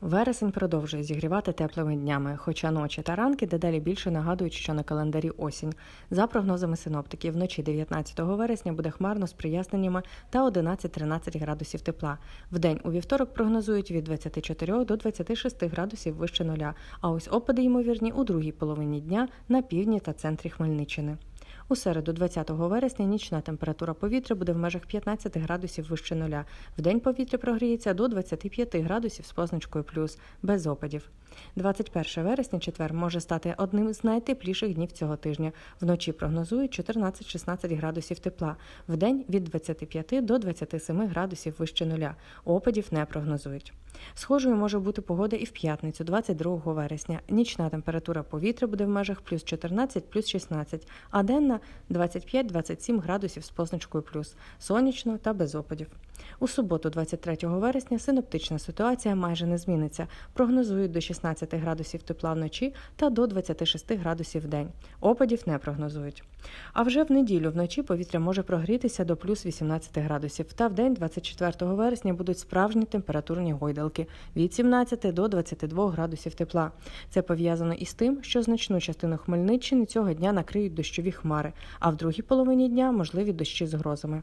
Вересень продовжує зігрівати теплими днями, хоча ночі та ранки дедалі більше нагадують, що на календарі осінь. За прогнозами синоптиків, вночі 19 вересня буде хмарно з проясненнями та 11-13 градусів тепла. Вдень у вівторок прогнозують від 24 до 26 градусів вище нуля, а ось опади ймовірні у другій половині дня на півдні та центрі Хмельниччини. У середу, 20 вересня, нічна температура повітря буде в межах 15 градусів вище нуля. Вдень повітря прогріється до 25 градусів з позначкою плюс, без опадів. 21 вересня, четвер, може стати одним з найтепліших днів цього тижня. Вночі прогнозують 14-16 градусів тепла. Вдень від 25 до 27 градусів вище нуля. Опадів не прогнозують. Схожою може бути погода і в п'ятницю, 22 вересня. Нічна температура повітря буде в межах плюс 14, плюс 16, а денна 25-27 градусів з позначкою плюс, сонячно та без опадів. У суботу, 23 вересня, синоптична ситуація майже не зміниться. Прогнозують до 16 градусів тепла вночі та до 26 градусів в день. Опадів не прогнозують. А вже в неділю вночі повітря може прогрітися до плюс 18 градусів, та в день 24 вересня будуть справжні температурні гойдалки від 17 до 22 градусів тепла. Це пов'язано із тим, що значну частину Хмельниччини цього дня накриють дощові хмари, а в другій половині дня можливі дощі з грозами.